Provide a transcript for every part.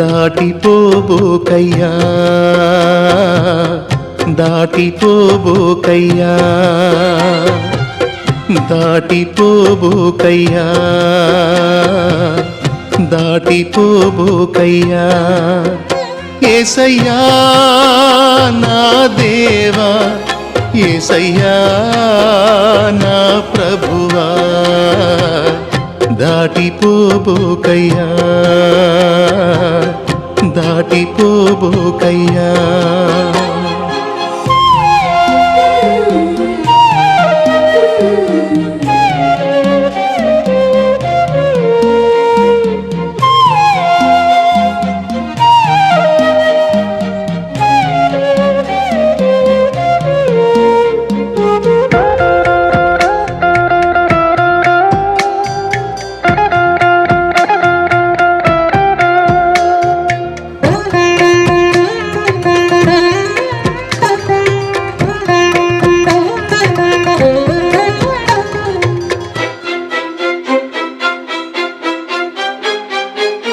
దాటిపోబోకయ్యా. దాటిపోబోకయ్యా. దాటిపోబోకయ్యా. దాటిపోబోకయ్యా. ఏసయ్యా నా దేవా. ఏసయ్యా నా ప్రభువా. దాటిపోబోకయ్యా దాటిపోబోకయ్యా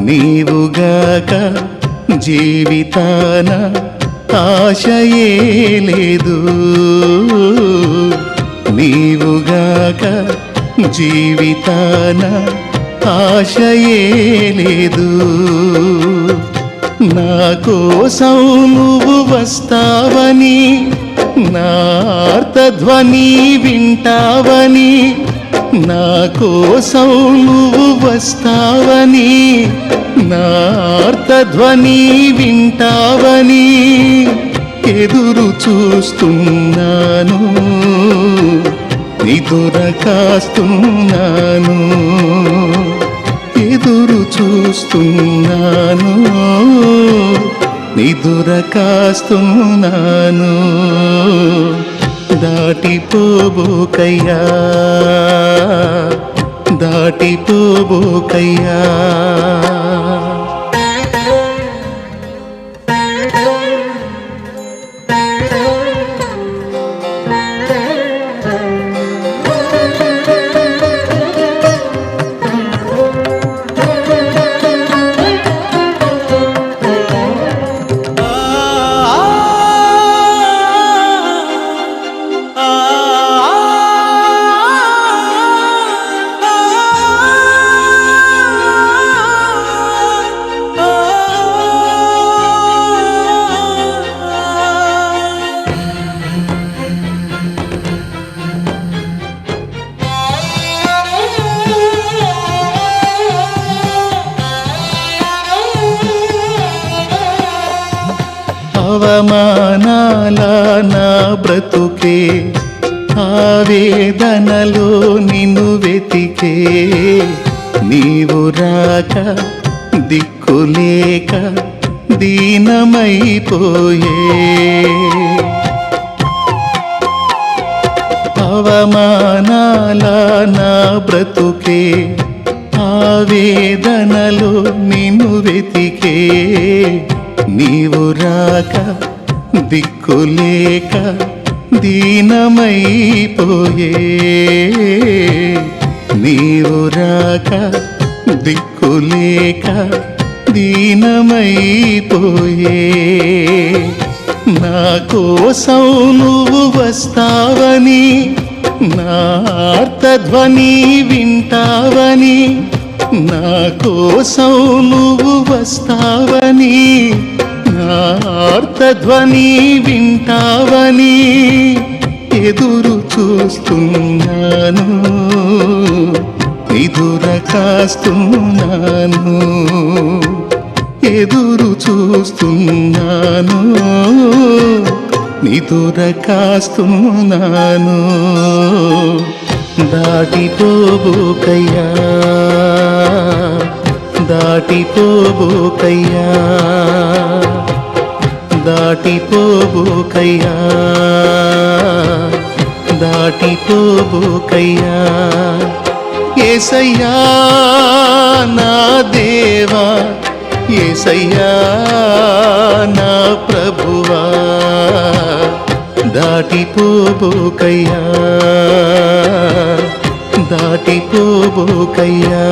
నీవుగాక జీవితాన ఆశయే లేదు. నీవుగాక జీవితాన ఆశయే లేదు. నా కోసం నువ్వు వస్తావని నా అర్థధ్వని వింటావని నా కోసం నువ్వు వస్తావని నా అర్థధ్వని వింటావని ఎదురు చూస్తున్నాను నిదుర కాస్తున్నాను ఎదురు చూస్తున్నాను నిదుర కాస్తున్నాను. దాటిపోబోకయ్యా. దాటిపోబోకయ్యా. అవమానాల నా బ్రతుకే ఆవేదనలో నిన్ను వెతికే. నీవు రాక దిక్కులేక దీనమైపోయే. అవమానాల నా బ్రతుకే ఆవేదనలో నిన్ను వెతికే. నీవు రాక దిక్కులేక దీనమైపోయే. నీవు రాక దిక్కులేక దీనమైపోయే. నా కోసం నువ్వు వస్తావని నా అర్థధ్వని వింటావని నా కోసం నువ్వు వస్తావని నా ఆర్తధ్వని వింటావని ఎదురు చూస్తున్నాను ఎదుర కాస్తున్నాను ఎదురు చూస్తున్నాను నిదుర కాస్తున్నాను. దాటిపోబోకయ్యా దాటిపోబోకయ్యా దాటిపోబోకయ్యా దాటిపోబోకయ్యా ఏసయ్యా నా దేవా. ఏసయ్యా నా ప్రభువా. దాటిపోబోకయ్యా దాటిపోబోకయ్యా